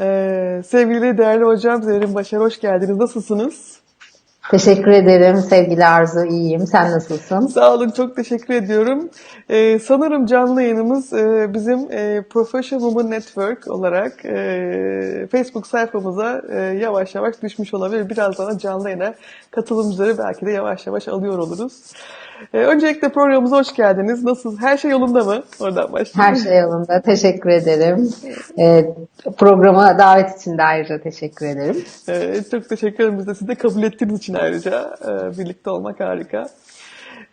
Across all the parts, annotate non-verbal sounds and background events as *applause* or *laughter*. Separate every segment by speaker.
Speaker 1: Ee, sevgili değerli hocam Zerrin Başar hoş geldiniz. Nasılsınız?
Speaker 2: Teşekkür ederim sevgili Arzu. İyiyim. Sen nasılsın?
Speaker 1: Sağ olun, çok teşekkür ediyorum. Ee, sanırım canlı yayınımız e, bizim e, Professional Women Network olarak e, Facebook sayfamıza e, yavaş yavaş düşmüş olabilir. Birazdan da canlı yayına katılımcıları belki de yavaş yavaş alıyor oluruz. E, öncelikle programımıza hoş geldiniz. Nasıl? Her şey yolunda mı? Oradan başlayalım.
Speaker 2: Her şey yolunda. Teşekkür ederim. Ee, programa davet için de ayrıca teşekkür ederim.
Speaker 1: Ee, çok teşekkür ederim. Biz de sizi de kabul ettiğiniz için ayrıca e, birlikte olmak harika.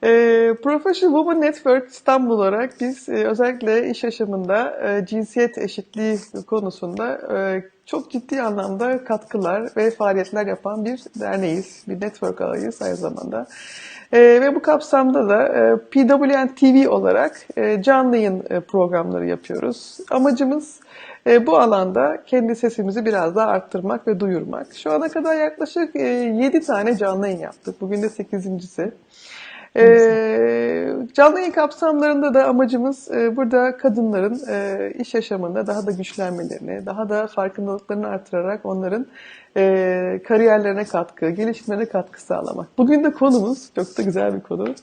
Speaker 1: E, Professional Women Network İstanbul olarak biz e, özellikle iş yaşamında e, cinsiyet eşitliği konusunda e, çok ciddi anlamda katkılar ve faaliyetler yapan bir derneğiz. Bir network ağıyız aynı zamanda. E, ve bu kapsamda da e, PWN TV olarak e, canlı yayın e, programları yapıyoruz. Amacımız e, bu alanda kendi sesimizi biraz daha arttırmak ve duyurmak. Şu ana kadar yaklaşık e, 7 tane canlı yayın yaptık. Bugün de 8.si. E, canlı yayın kapsamlarında da amacımız e, burada kadınların e, iş yaşamında daha da güçlenmelerini, daha da farkındalıklarını artırarak onların e, kariyerlerine katkı, gelişimlerine katkı sağlamak. Bugün de konumuz, çok da güzel bir konu,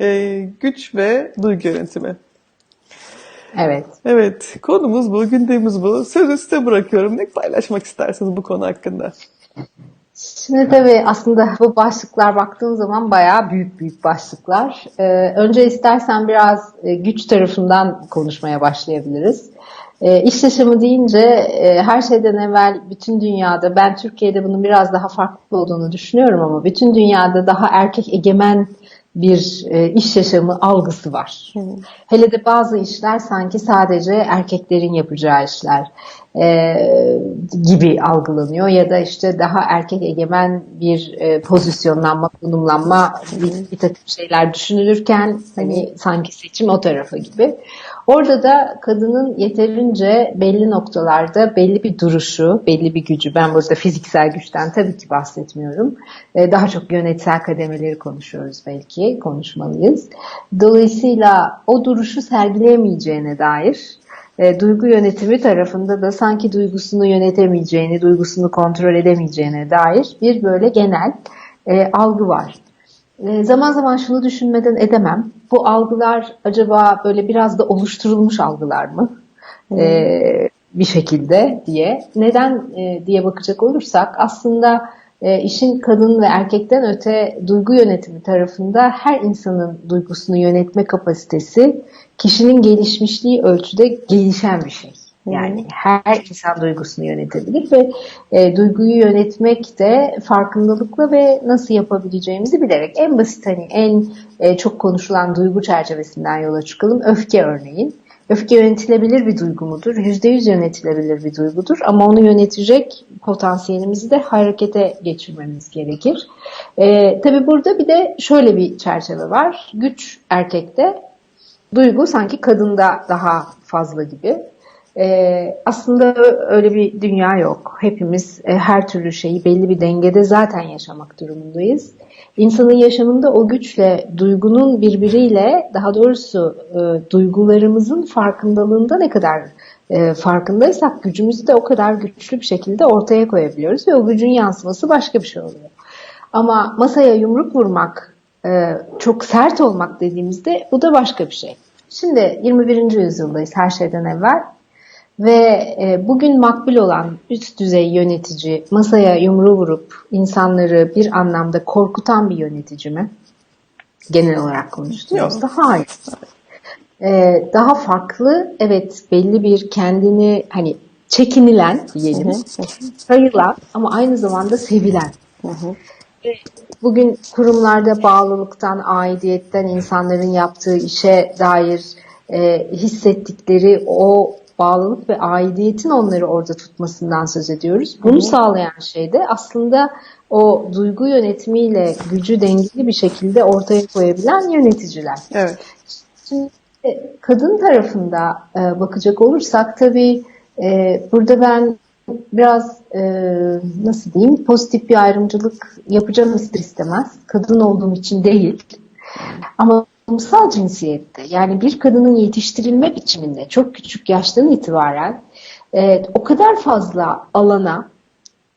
Speaker 1: e, güç ve duygu yönetimi.
Speaker 2: Evet.
Speaker 1: Evet, konumuz bu, gündemimiz bu. Sözü size bırakıyorum. Ne paylaşmak istersiniz bu konu hakkında?
Speaker 2: Şimdi tabii aslında bu başlıklar baktığım zaman bayağı büyük büyük başlıklar. Ee, önce istersen biraz e, güç tarafından konuşmaya başlayabiliriz. E, iş yaşamı deyince e, her şeyden evvel bütün dünyada, ben Türkiye'de bunun biraz daha farklı olduğunu düşünüyorum ama bütün dünyada daha erkek egemen bir e, iş yaşamı algısı var. Hı. Hele de bazı işler sanki sadece erkeklerin yapacağı işler e, gibi algılanıyor ya da işte daha erkek egemen bir e, pozisyonlanma, konumlanma bir, bir takım şeyler düşünülürken hani sanki seçim o tarafa gibi. Orada da kadının yeterince belli noktalarda belli bir duruşu, belli bir gücü, ben burada fiziksel güçten tabii ki bahsetmiyorum. Ee, daha çok yönetsel kademeleri konuşuyoruz belki, konuşmalıyız. Dolayısıyla o duruşu sergileyemeyeceğine dair e, duygu yönetimi tarafında da sanki duygusunu yönetemeyeceğini, duygusunu kontrol edemeyeceğine dair bir böyle genel e, algı var. E, zaman zaman şunu düşünmeden edemem. Bu algılar acaba böyle biraz da oluşturulmuş algılar mı? Hmm. E, bir şekilde diye. Neden e, diye bakacak olursak aslında e, işin kadın ve erkekten öte duygu yönetimi tarafında her insanın duygusunu yönetme kapasitesi kişinin gelişmişliği ölçüde gelişen bir şey. Yani her insan duygusunu yönetebilir ve e, duyguyu yönetmek de farkındalıkla ve nasıl yapabileceğimizi bilerek en basit hani en e, çok konuşulan duygu çerçevesinden yola çıkalım. Öfke örneğin. Öfke yönetilebilir bir duygu mudur? %100 yönetilebilir bir duygudur ama onu yönetecek potansiyelimizi de harekete geçirmemiz gerekir. E, tabii burada bir de şöyle bir çerçeve var. Güç erkekte, duygu sanki kadında daha fazla gibi. Ee, aslında öyle bir dünya yok. Hepimiz e, her türlü şeyi belli bir dengede zaten yaşamak durumundayız. İnsanın yaşamında o güçle duygunun birbiriyle daha doğrusu e, duygularımızın farkındalığında ne kadar e, farkındaysak gücümüzü de o kadar güçlü bir şekilde ortaya koyabiliyoruz ve o gücün yansıması başka bir şey oluyor. Ama masaya yumruk vurmak, e, çok sert olmak dediğimizde bu da başka bir şey. Şimdi 21. yüzyıldayız her şeyden evvel ve e, bugün makbul olan üst düzey yönetici masaya yumruğu vurup insanları bir anlamda korkutan bir yönetici mi? Genel olarak konuştuğumuzda hayır. E, daha farklı evet belli bir kendini hani çekinilen diyelim sayılan ama aynı zamanda sevilen. Bugün kurumlarda bağlılıktan, aidiyetten, insanların yaptığı işe dair e, hissettikleri o bağlılık ve aidiyetin onları orada tutmasından söz ediyoruz. Bunu Hı-hı. sağlayan şey de aslında o duygu yönetimiyle gücü dengeli bir şekilde ortaya koyabilen yöneticiler.
Speaker 1: Evet.
Speaker 2: Şimdi kadın tarafında e, bakacak olursak tabii e, burada ben biraz e, nasıl diyeyim pozitif bir ayrımcılık yapacağım ister istemez. Kadın olduğum için değil. Ama toplumsal cinsiyette yani bir kadının yetiştirilme biçiminde çok küçük yaştan itibaren e, o kadar fazla alana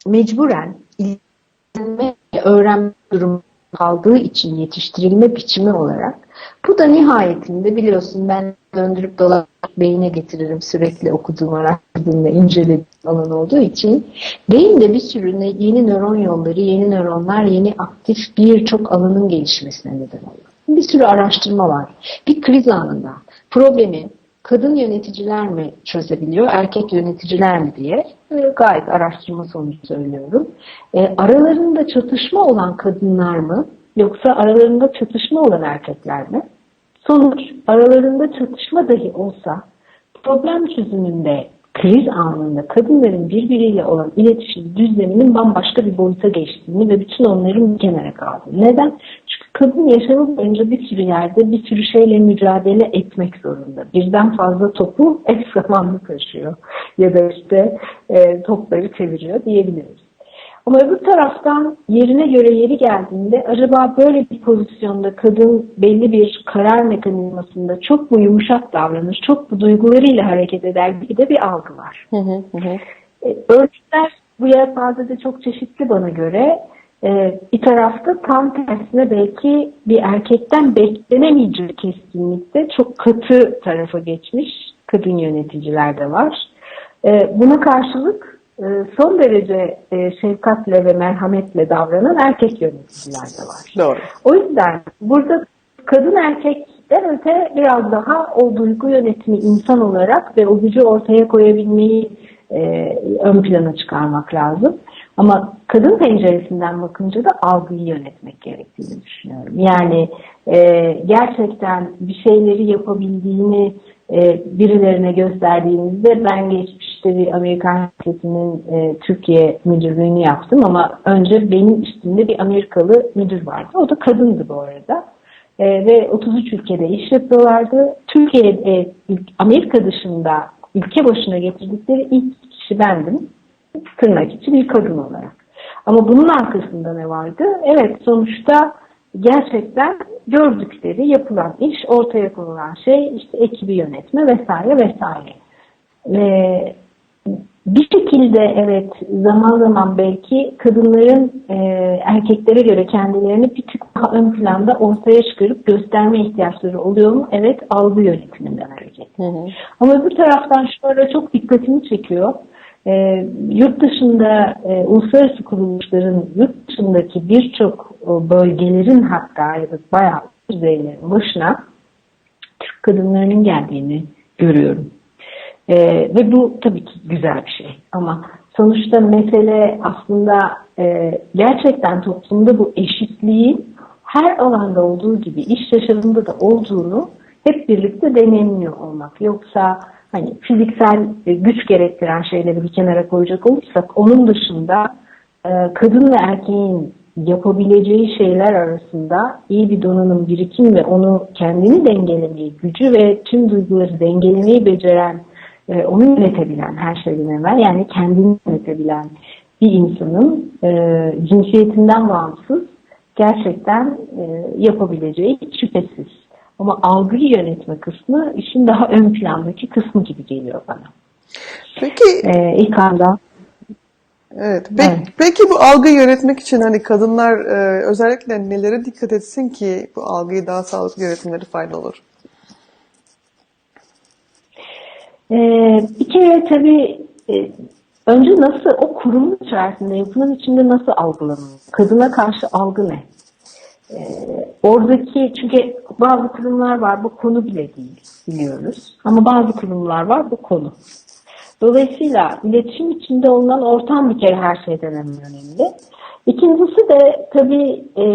Speaker 2: mecburen ilgilenme, öğrenme durumu kaldığı için yetiştirilme biçimi olarak bu da nihayetinde biliyorsun ben döndürüp dolaşıp beyine getiririm sürekli okuduğum, araştırdığım ve incelediğim alan olduğu için beyinde bir sürü yeni nöron yolları, yeni nöronlar, yeni aktif birçok alanın gelişmesine neden oluyor. Bir sürü araştırma var. Bir kriz anında problemi kadın yöneticiler mi çözebiliyor, erkek yöneticiler mi diye e, gayet araştırma sonucu söylüyorum. E, aralarında çatışma olan kadınlar mı yoksa aralarında çatışma olan erkekler mi? Sonuç aralarında çatışma dahi olsa problem çözümünde kriz anında kadınların birbiriyle olan iletişim düzleminin bambaşka bir boyuta geçtiğini ve bütün onların bir kenara kaldığını. Neden? Kadın yaşamı boyunca bir sürü yerde bir sürü şeyle mücadele etmek zorunda. Birden fazla topu *laughs* eş zamanlı taşıyor ya da işte e, topları çeviriyor diyebiliriz. Ama öbür taraftan yerine göre yeri geldiğinde acaba böyle bir pozisyonda kadın belli bir karar mekanizmasında çok mu yumuşak davranır, çok mu duygularıyla hareket eder gibi de bir algı var. Hı hı hı. E, örnekler bu yelpazede çok çeşitli bana göre. Ee, bir tarafta tam tersine belki bir erkekten beklenemeyecek keskinlikte çok katı tarafa geçmiş kadın yöneticiler de var. Ee, buna karşılık e, son derece e, şefkatle ve merhametle davranan erkek yöneticiler de var.
Speaker 1: Doğru.
Speaker 2: O yüzden burada kadın erkekten öte biraz daha o duygu yönetimi insan olarak ve o gücü ortaya koyabilmeyi e, ön plana çıkarmak lazım. Ama kadın penceresinden bakınca da algıyı yönetmek gerektiğini düşünüyorum. Yani e, gerçekten bir şeyleri yapabildiğini e, birilerine gösterdiğimizde ben geçmişte bir Amerikan şirketinin e, Türkiye müdürlüğünü yaptım ama önce benim üstümde bir Amerikalı müdür vardı. O da kadındı bu arada. E, ve 33 ülkede iş yapıyorlardı. Türkiye'de, Amerika dışında ülke başına getirdikleri ilk kişi bendim tırnak içi bir kadın olarak. Ama bunun arkasında ne vardı? Evet sonuçta gerçekten gördükleri yapılan iş, ortaya konulan şey işte ekibi yönetme vesaire vesaire. Ve bir şekilde evet zaman zaman belki kadınların e, erkeklere göre kendilerini bir tık daha ön planda ortaya çıkarıp gösterme ihtiyaçları oluyor mu? Evet algı yönetiminden hareket. Hı hı. Ama öbür taraftan şöyle çok dikkatimi çekiyor. E, yurt dışında e, uluslararası kuruluşların yurt dışındaki birçok e, bölgelerin hatta ya da bayağı düzeylerin başına Türk kadınlarının geldiğini görüyorum. E, ve bu tabii ki güzel bir şey. Ama sonuçta mesele aslında e, gerçekten toplumda bu eşitliğin her alanda olduğu gibi iş yaşamında da olduğunu hep birlikte deneyimliyor olmak. Yoksa hani fiziksel güç gerektiren şeyleri bir kenara koyacak olursak onun dışında e, kadın ve erkeğin yapabileceği şeyler arasında iyi bir donanım, birikim ve onu kendini dengelemeyi, gücü ve tüm duyguları dengelemeyi beceren, e, onu yönetebilen her şeyden evvel yani kendini yönetebilen bir insanın e, cinsiyetinden bağımsız gerçekten yapabileceği şüphesiz. Ama algıyı yönetme kısmı işin daha ön plandaki kısmı gibi geliyor bana.
Speaker 1: Peki
Speaker 2: ee, ilk anda
Speaker 1: Evet. Peki, evet. peki bu algıyı yönetmek için hani kadınlar e, özellikle nelere dikkat etsin ki bu algıyı daha sağlıklı yönetimleri faydalı olur?
Speaker 2: Ee, bir kere tabii e, önce nasıl o kurumun içerisinde, yapının içinde nasıl algılanıyor? Kadına karşı algı ne? Ee, oradaki çünkü bazı kurumlar var bu konu bile değil biliyoruz. Ama bazı kurumlar var bu konu. Dolayısıyla iletişim içinde olunan ortam bir kere her şeyden önemli. İkincisi de tabii e,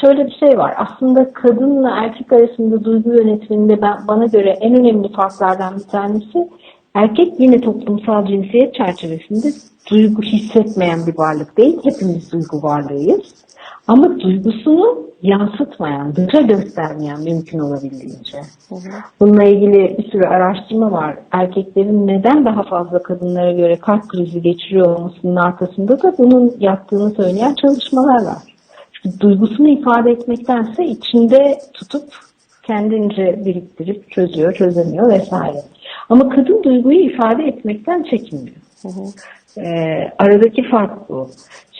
Speaker 2: şöyle bir şey var. Aslında kadınla erkek arasında duygu yönetiminde ben, bana göre en önemli farklardan bir tanesi erkek yine toplumsal cinsiyet çerçevesinde duygu hissetmeyen bir varlık değil. Hepimiz duygu varlığıyız. Ama duygusunu yansıtmayan, dışa göstermeyen mümkün olabildiğince. Bununla ilgili bir sürü araştırma var. Erkeklerin neden daha fazla kadınlara göre kalp krizi geçiriyor olmasının arkasında da bunun yaptığını söyleyen çalışmalar var. Çünkü duygusunu ifade etmektense içinde tutup kendince biriktirip çözüyor, çözemiyor vesaire. Ama kadın duyguyu ifade etmekten çekinmiyor. Ee, aradaki fark bu.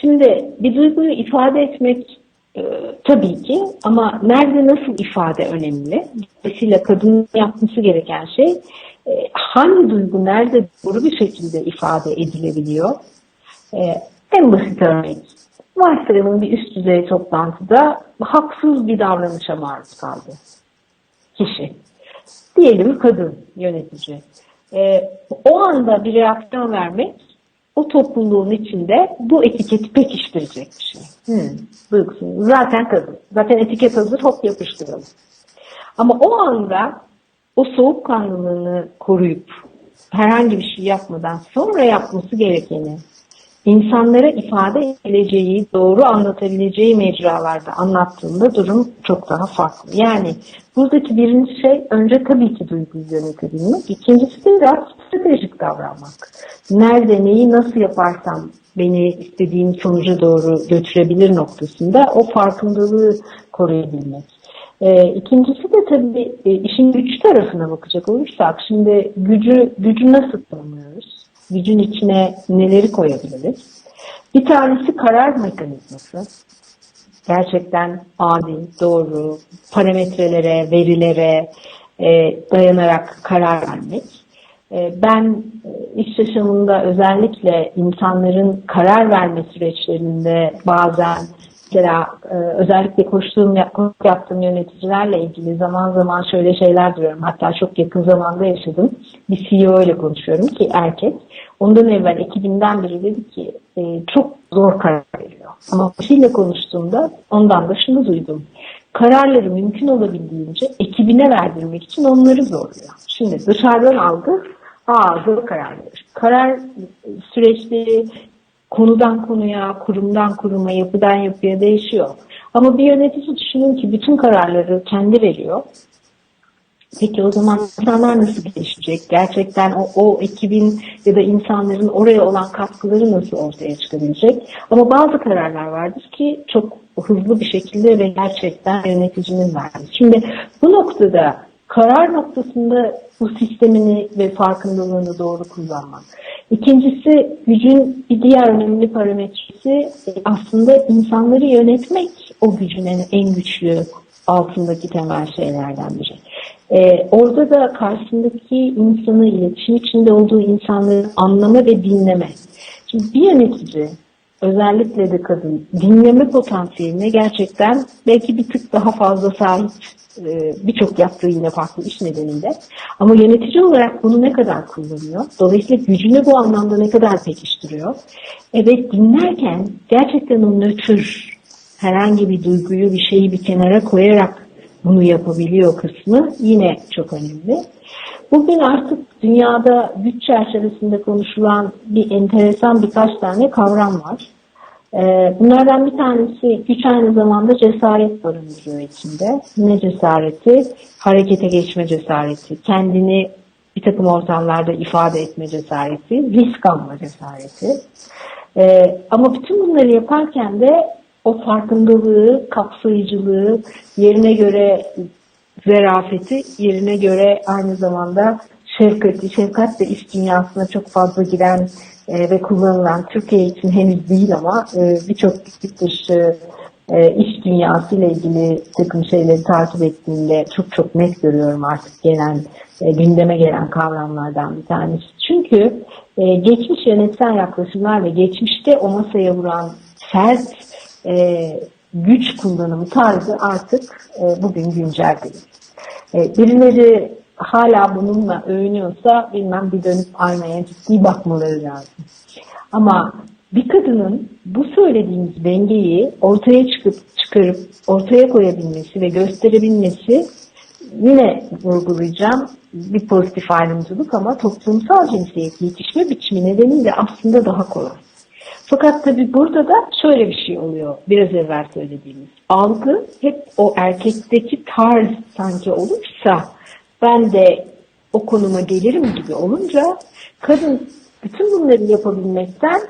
Speaker 2: Şimdi bir duyguyu ifade etmek e, tabii ki ama nerede nasıl ifade önemli. Dolayısıyla kadının yapması gereken şey e, hangi duygu nerede doğru bir şekilde ifade edilebiliyor. E, en basit örnek. Varsayalım bir üst düzey toplantıda haksız bir davranışa maruz kaldı kişi. Diyelim kadın yönetici. E, o anda bir reaksiyon vermek o topluluğun içinde bu etiketi pekiştirecek bir şey. Hmm, duygusunu. Zaten kadın. Zaten etiket hazır hop yapıştıralım. Ama o anda o soğukkanlılığını koruyup herhangi bir şey yapmadan sonra yapması gerekeni insanlara ifade edileceği, doğru anlatabileceği mecralarda anlattığında durum çok daha farklı. Yani buradaki birinci şey önce tabii ki duyguyu yönetebilmek. İkincisi de biraz stratejik davranmak. Nerede neyi nasıl yaparsam beni istediğim sonuca doğru götürebilir noktasında o farkındalığı koruyabilmek. Ee, ikincisi de tabii e, işin güç tarafına bakacak olursak şimdi gücü gücü nasıl tanımlıyoruz? Gücün içine neleri koyabiliriz? Bir tanesi karar mekanizması. Gerçekten adil, doğru, parametrelere, verilere e, dayanarak karar vermek. E, ben e, iş yaşamında özellikle insanların karar verme süreçlerinde bazen mesela e, özellikle koştuğum yaptığım yöneticilerle ilgili zaman zaman şöyle şeyler duyuyorum. Hatta çok yakın zamanda yaşadım. Bir CEO ile konuşuyorum ki erkek. Ondan evvel ekibinden biri dedi ki e, çok zor karar veriyor. Ama kişiyle konuştuğumda ondan da şunu duydum. Kararları mümkün olabildiğince ekibine verdirmek için onları zorluyor. Şimdi dışarıdan aldı, aa zor karar verir. Karar süreçleri konudan konuya, kurumdan kuruma, yapıdan yapıya değişiyor. Ama bir yönetici düşünün ki bütün kararları kendi veriyor. Peki o zaman insanlar nasıl gelişecek? Gerçekten o, o ekibin ya da insanların oraya olan katkıları nasıl ortaya çıkabilecek? Ama bazı kararlar vardır ki çok hızlı bir şekilde ve gerçekten yöneticinin verdiği. Şimdi bu noktada karar noktasında bu sistemini ve farkındalığını doğru kullanmak. İkincisi gücün bir diğer önemli parametresi aslında insanları yönetmek o gücün en güçlü altındaki temel şeylerden biri. Ee, orada da karşısındaki insanı, iletişim içinde olduğu insanları anlama ve dinleme. Şimdi bir yönetici, özellikle de kadın, dinleme potansiyeline gerçekten belki bir tık daha fazla sahip e, birçok yaptığı yine farklı iş nedeniyle. Ama yönetici olarak bunu ne kadar kullanıyor? Dolayısıyla gücünü bu anlamda ne kadar pekiştiriyor? Evet dinlerken gerçekten o nötr, herhangi bir duyguyu, bir şeyi bir kenara koyarak bunu yapabiliyor kısmı yine çok önemli. Bugün artık dünyada güç çerçevesinde konuşulan bir enteresan birkaç tane kavram var. Ee, bunlardan bir tanesi güç aynı zamanda cesaret barındırıyor içinde. Ne cesareti? Harekete geçme cesareti. Kendini bir takım ortamlarda ifade etme cesareti. Risk alma cesareti. Ee, ama bütün bunları yaparken de o farkındalığı, kapsayıcılığı, yerine göre zerafeti, yerine göre aynı zamanda şefkati, şefkat de iş dünyasına çok fazla giren e, ve kullanılan Türkiye için henüz değil ama e, birçok yurt dışı e, iş dünyası ile ilgili takım şeyleri takip ettiğimde çok çok net görüyorum artık gelen e, gündeme gelen kavramlardan bir tanesi. Çünkü e, geçmiş yönetsel yaklaşımlar ve geçmişte o masaya vuran sert e, güç kullanımı tarzı artık e, bugün güncel değil. E, birileri hala bununla övünüyorsa bilmem bir dönüp aynaya ciddi bakmaları lazım. Ama bir kadının bu söylediğimiz dengeyi ortaya çıkıp çıkarıp ortaya koyabilmesi ve gösterebilmesi yine vurgulayacağım bir pozitif ayrımcılık ama toplumsal cinsiyet yetişme biçimi nedeniyle aslında daha kolay. Fakat tabii burada da şöyle bir şey oluyor. Biraz evvel söylediğimiz. Algı hep o erkekteki tarz sanki olursa ben de o konuma gelirim gibi olunca kadın bütün bunları yapabilmekten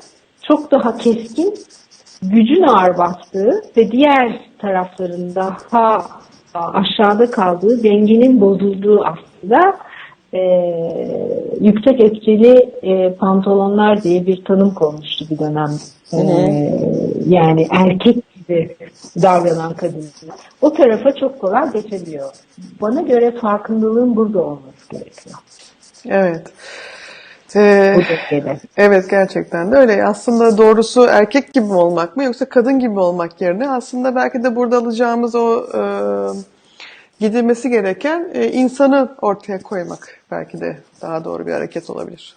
Speaker 2: çok daha keskin gücün ağır bastığı ve diğer tarafların daha aşağıda kaldığı, dengenin bozulduğu aslında e, yüksek etkili e, pantolonlar diye bir tanım konmuştu bir dönem. E, yani erkek gibi davranan kadınlar. O tarafa çok kolay geçebiliyor. Bana göre farkındalığın burada olması gerekiyor.
Speaker 1: Evet. Ee, evet gerçekten de öyle. Aslında doğrusu erkek gibi olmak mı yoksa kadın gibi olmak yerine aslında belki de burada alacağımız o e, gidilmesi gereken e, insanı ortaya koymak belki de daha doğru bir hareket olabilir.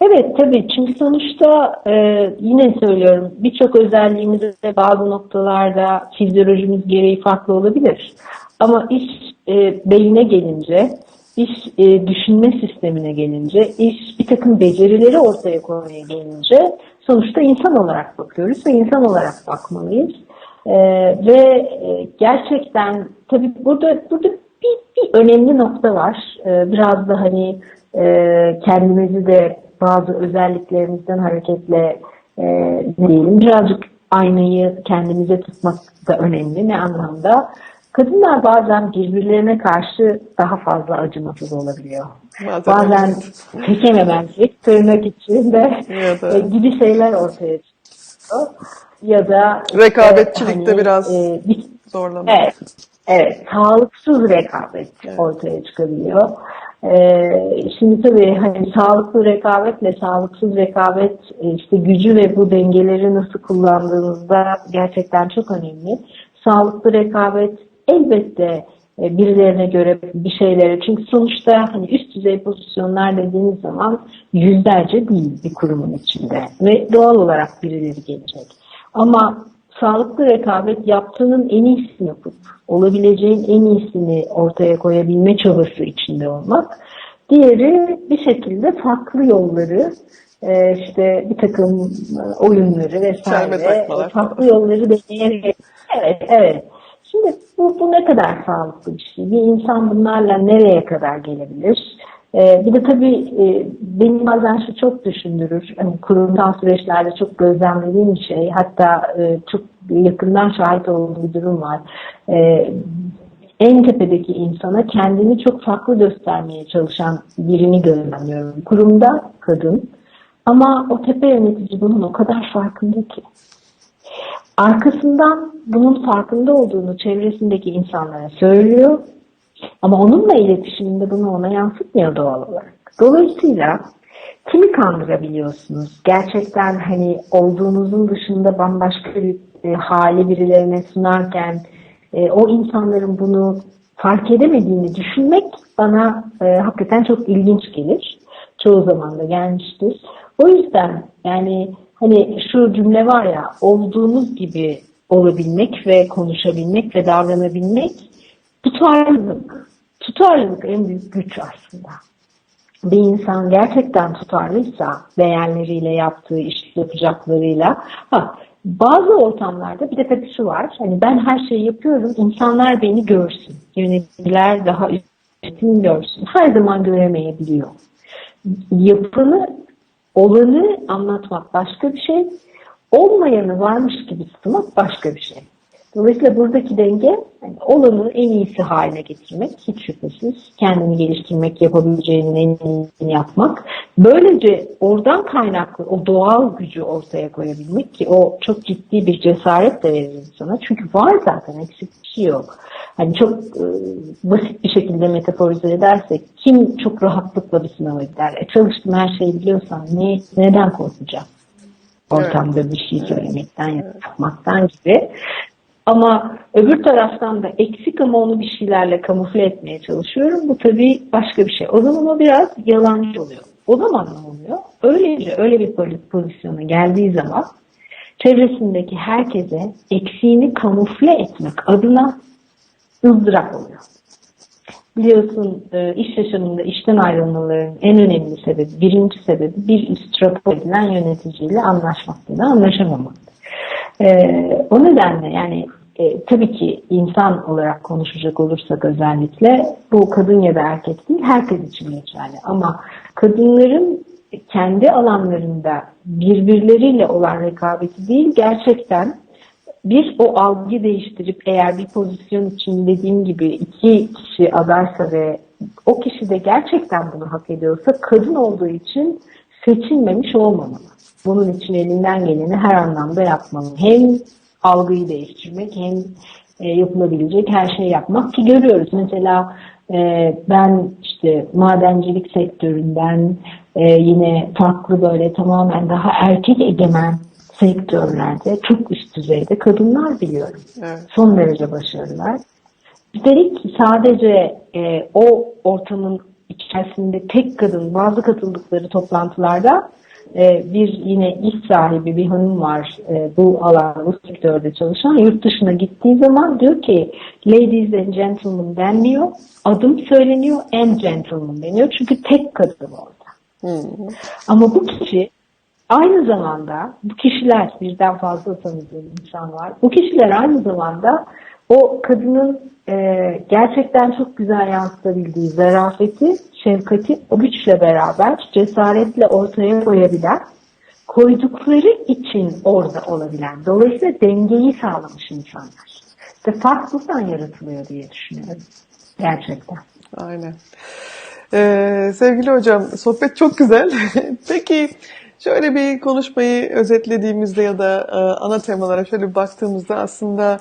Speaker 2: Evet tabii çünkü sonuçta e, yine söylüyorum birçok özelliğimizde bazı noktalarda fizyolojimiz gereği farklı olabilir. Ama iş e, beyine gelince, iş e, düşünme sistemine gelince, iş bir takım becerileri ortaya koymaya gelince sonuçta insan olarak bakıyoruz ve insan olarak bakmalıyız. E, ve gerçekten tabii burada burada bir, bir önemli nokta var. E, biraz da hani e, kendimizi de bazı özelliklerimizden hareketle e, diyelim birazcık aynayı kendimize tutmak da önemli. Ne anlamda? Kadınlar bazen birbirlerine karşı daha fazla acımasız olabiliyor.
Speaker 1: Bazen
Speaker 2: Bazen çekememezlik, *laughs* tırnak içinde e, gibi şeyler ortaya çıkıyor. Ya da
Speaker 1: Rekabetçilikte
Speaker 2: hani,
Speaker 1: biraz
Speaker 2: e, bir
Speaker 1: zorlama.
Speaker 2: Evet, evet. Sağlıksız rekabet
Speaker 1: Evet.
Speaker 2: ortaya çıkabiliyor. Ee, şimdi tabii hani sağlıklı rekabetle sağlıksız rekabet e, işte gücü ve bu dengeleri nasıl kullandığınızda gerçekten çok önemli. Sağlıklı rekabet elbette e, birilerine göre bir şeylere çünkü sonuçta hani üst düzey pozisyonlar dediğiniz zaman yüzlerce değil bir kurumun içinde ve doğal olarak birileri gelecek. Ama sağlıklı rekabet yaptığının en iyisini yapıp olabileceğin en iyisini ortaya koyabilme çabası içinde olmak. Diğeri bir şekilde farklı yolları e, işte bir takım e, oyunları vesaire farklı yolları deneyerek evet evet Şimdi bu, bu ne kadar sağlıklı bir şey? Bir insan bunlarla nereye kadar gelebilir? Ee, bir de tabii e, beni bazen şu çok düşündürür. Hani kurumsal süreçlerde çok gözlemlediğim bir şey. Hatta e, çok yakından şahit olduğum bir durum var. E, en tepedeki insana kendini çok farklı göstermeye çalışan birini gözlemliyorum. Kurumda kadın ama o tepe yönetici bunun o kadar farkında ki. Arkasından bunun farkında olduğunu çevresindeki insanlara söylüyor. Ama onunla iletişiminde bunu ona yansıtmıyor doğal olarak. Dolayısıyla kimi kandırabiliyorsunuz? Gerçekten hani olduğunuzun dışında bambaşka bir e, hali birilerine sunarken e, o insanların bunu fark edemediğini düşünmek bana e, hakikaten çok ilginç gelir. Çoğu zaman da gelmiştir. O yüzden yani hani şu cümle var ya olduğunuz gibi olabilmek ve konuşabilmek ve davranabilmek tutarlılık. Tutarlılık en büyük güç aslında. Bir insan gerçekten tutarlıysa değerleriyle yaptığı iş yapacaklarıyla ha, bazı ortamlarda bir de tabii şu var hani ben her şeyi yapıyorum insanlar beni görsün yöneticiler daha üstün görsün her zaman göremeyebiliyor yapını olanı anlatmak başka bir şey olmayanı varmış gibi sunmak başka bir şey. Dolayısıyla buradaki denge yani olanı en iyisi haline getirmek hiç şüphesiz. Kendini geliştirmek, yapabileceğinin en iyisini yapmak. Böylece oradan kaynaklı o doğal gücü ortaya koyabilmek ki o çok ciddi bir cesaret de verir insana. Çünkü var zaten eksik bir şey yok. Hani çok e, basit bir şekilde metaforize edersek kim çok rahatlıkla bir sınava gider? E, çalıştım her şeyi biliyorsan ne, neden korkacağım? Ortamda bir şey söylemekten, yapmaktan gibi. Ama öbür taraftan da eksik ama onu bir şeylerle kamufle etmeye çalışıyorum. Bu tabii başka bir şey. O zaman o biraz yalancı oluyor. O zaman ne oluyor? Öylece öyle bir pozisyona geldiği zaman çevresindeki herkese eksiğini kamufle etmek adına ızdırap oluyor. Biliyorsun e, iş yaşamında işten ayrılmaların en önemli sebebi, birinci sebebi bir üst rapor edilen yöneticiyle anlaşmak da anlaşamamak. Ee, o nedenle yani e, tabii ki insan olarak konuşacak olursak özellikle bu kadın ya da erkek değil herkes için geçerli. Ama kadınların kendi alanlarında birbirleriyle olan rekabeti değil gerçekten bir o algıyı değiştirip eğer bir pozisyon için dediğim gibi iki kişi adaysa ve o kişi de gerçekten bunu hak ediyorsa kadın olduğu için seçilmemiş olmamalı. Bunun için elinden geleni her anlamda yapmalı. Hem algıyı değiştirmek hem e, yapılabilecek her şeyi yapmak ki görüyoruz. Mesela e, ben işte madencilik sektöründen e, yine farklı böyle tamamen daha erkek egemen sektörlerde çok üst düzeyde kadınlar biliyorum.
Speaker 1: Evet.
Speaker 2: Son derece başarılılar. Üstelik sadece e, o ortamın içerisinde tek kadın bazı katıldıkları toplantılarda e, bir yine iş sahibi bir hanım var e, bu alan, bu sektörde çalışan. Yurt dışına gittiği zaman diyor ki ladies and gentlemen denmiyor. Adım söyleniyor and gentlemen deniyor. Çünkü tek kadın orada.
Speaker 1: Hmm.
Speaker 2: Ama bu kişi aynı zamanda bu kişiler birden fazla tanıdığım insan var. Bu kişiler aynı zamanda o kadının e, gerçekten çok güzel yansıtabildiği zarafeti, şefkati o güçle beraber cesaretle ortaya koyabilen, koydukları için orada olabilen. Dolayısıyla dengeyi sağlamış insanlar. İşte fark buradan yaratılıyor diye düşünüyorum. Gerçekten.
Speaker 1: Aynen. Ee, sevgili hocam, sohbet çok güzel. *laughs* Peki şöyle bir konuşmayı özetlediğimizde ya da e, ana temalara şöyle baktığımızda aslında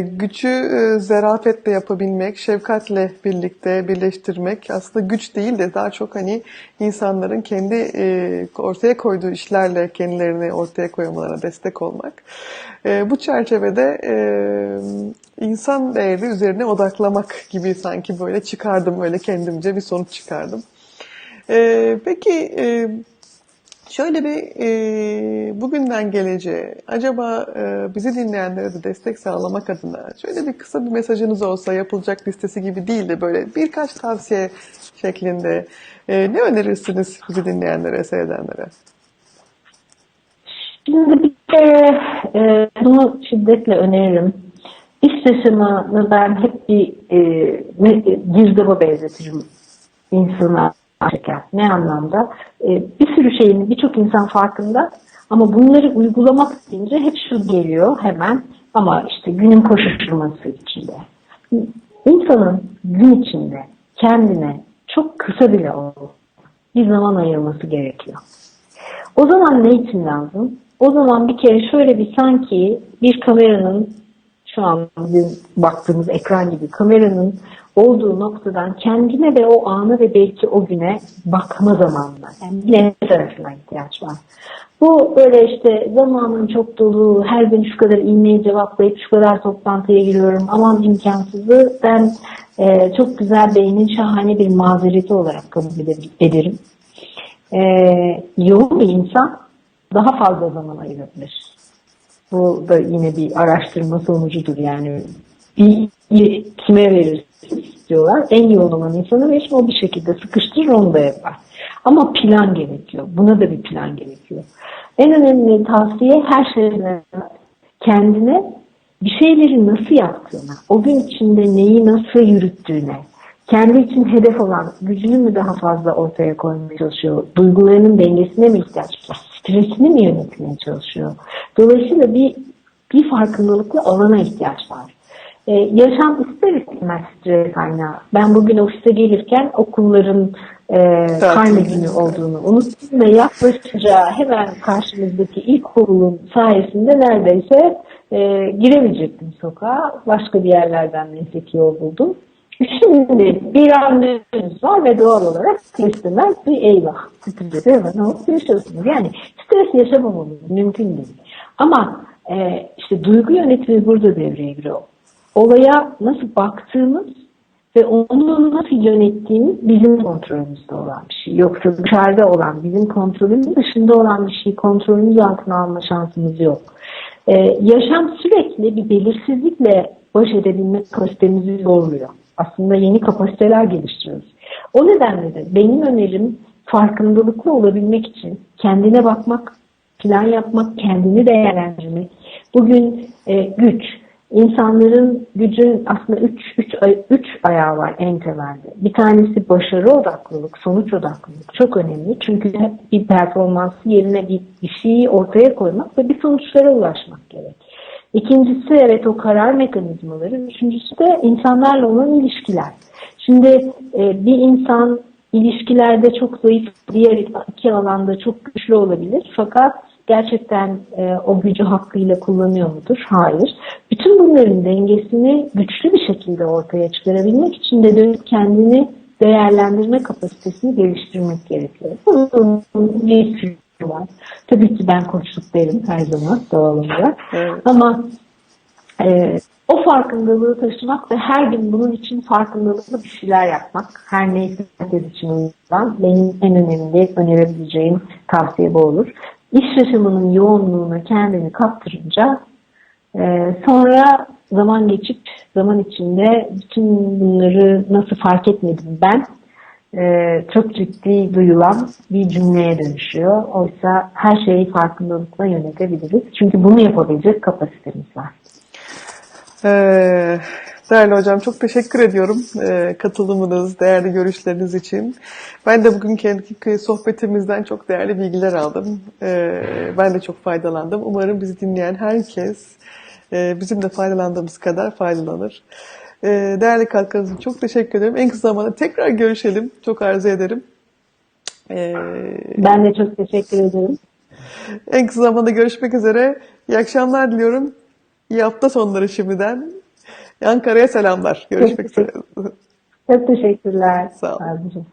Speaker 1: gücü e, zarafetle yapabilmek, şefkatle birlikte birleştirmek aslında güç değil de daha çok hani insanların kendi e, ortaya koyduğu işlerle kendilerini ortaya koymalarına destek olmak. E, bu çerçevede e, insan değeri üzerine odaklamak gibi sanki böyle çıkardım öyle kendimce bir sonuç çıkardım. E, peki şöyle bir e, bugünden geleceğe acaba e, bizi dinleyenlere de destek sağlamak adına şöyle bir kısa bir mesajınız olsa yapılacak listesi gibi değil de böyle birkaç tavsiye şeklinde e, ne önerirsiniz bizi dinleyenlere, seyredenlere?
Speaker 2: Şimdi bir kere e, bunu şiddetle öneririm. İş yaşamını ben hep bir e, girdaba benzetirim insana çeker. Ne anlamda? E, bir sürü şeyin birçok insan farkında ama bunları uygulamak deyince hep şu geliyor hemen ama işte günün koşuşturması içinde. İnsanın gün içinde kendine çok kısa bile olsa bir zaman ayırması gerekiyor. O zaman ne için lazım? O zaman bir kere şöyle bir sanki bir kameranın şu an bizim baktığımız ekran gibi kameranın olduğu noktadan kendine ve o anı ve belki o güne bakma zamanına. Yani bir tarafına ihtiyaç var. Bu böyle işte zamanım çok dolu, her gün şu kadar e-mail cevaplayıp şu kadar toplantıya giriyorum, aman imkansızı ben e, çok güzel beynin şahane bir mazereti olarak kabul ederim. E, yoğun bir insan daha fazla zaman ayırabilir. Bu da yine bir araştırma sonucudur yani. Bir kime verirsiniz diyorlar. En yoğun olan insanı verir o bir şekilde sıkıştırır onu da yapar. Ama plan gerekiyor. Buna da bir plan gerekiyor. En önemli tavsiye her şeyden kendine bir şeyleri nasıl yaptığına, o gün içinde neyi nasıl yürüttüğüne, kendi için hedef olan gücünü mü daha fazla ortaya koymaya çalışıyor, duygularının dengesine mi ihtiyaç var, stresini mi yönetmeye çalışıyor. Dolayısıyla bir bir farkındalıklı alana ihtiyaç var. Ee, yaşam ister istemez stres kaynağı. Ben bugün ofise gelirken okulların e, karne günü olduğunu unuttum ve yaklaşınca hemen karşımızdaki ilkokulun sayesinde neredeyse e, giremeyecektim sokağa. Başka bir yerlerden neyse ki yol buldum. Şimdi bir randevunuz var ve doğal olarak istemez bir eyvah. Stresi hemen alıp. Yani stres yaşamamamız mümkün değil. Ama e, işte duygu yönetimi burada devreye giriyor. Olaya nasıl baktığımız ve onu nasıl yönettiğimiz bizim kontrolümüzde olan bir şey. Yoksa dışarıda olan, bizim kontrolümüz dışında olan bir şeyi kontrolümüz altına alma şansımız yok. Ee, yaşam sürekli bir belirsizlikle baş edebilme kapasitemizi zorluyor. Aslında yeni kapasiteler geliştiriyoruz. O nedenle de benim önerim farkındalıklı olabilmek için kendine bakmak, plan yapmak, kendini değerlendirmek. Bugün e, güç, İnsanların gücün aslında üç, üç, üç ayağı var en temelde. Bir tanesi başarı odaklılık, sonuç odaklılık. Çok önemli. Çünkü hep bir performansı yerine bir, bir şeyi ortaya koymak ve bir sonuçlara ulaşmak gerek. İkincisi evet o karar mekanizmaları. Üçüncüsü de insanlarla olan ilişkiler. Şimdi e, bir insan ilişkilerde çok zayıf, diğer iki alanda çok güçlü olabilir. Fakat gerçekten e, o gücü hakkıyla kullanıyor mudur? Hayır. Bütün bunların dengesini güçlü bir şekilde ortaya çıkarabilmek için de dönüp kendini değerlendirme kapasitesini geliştirmek gerekiyor. Bunun bir var. Tabii ki ben koçluk derim her zaman doğal olarak.
Speaker 1: Evet.
Speaker 2: Ama e, o farkındalığı taşımak ve her gün bunun için farkındalıklı bir şeyler yapmak, her neyse herkes için uygulan, benim en önemli önerebileceğim tavsiye bu olur. İş yaşamının yoğunluğuna kendini kaptırınca e, sonra zaman geçip zaman içinde bütün bunları nasıl fark etmedim ben e, çok ciddi duyulan bir cümleye dönüşüyor. Oysa her şeyi farkındalıkla yönetebiliriz. Çünkü bunu yapabilecek kapasitemiz var.
Speaker 1: Ee, değerli hocam çok teşekkür ediyorum ee, katılımınız, değerli görüşleriniz için. Ben de bugün kendi sohbetimizden çok değerli bilgiler aldım. Ee, ben de çok faydalandım. Umarım bizi dinleyen herkes e, bizim de faydalandığımız kadar faydalanır. Ee, değerli katkınız için çok teşekkür ederim. En kısa zamanda tekrar görüşelim. Çok arzu ederim. Ee,
Speaker 2: Ben de çok teşekkür ederim.
Speaker 1: en kısa zamanda görüşmek üzere. İyi akşamlar diliyorum. İyi hafta sonları şimdiden. Ankara'ya selamlar. Görüşmek üzere.
Speaker 2: Çok teşekkürler.
Speaker 1: Sağ ol.
Speaker 2: Ablacığım.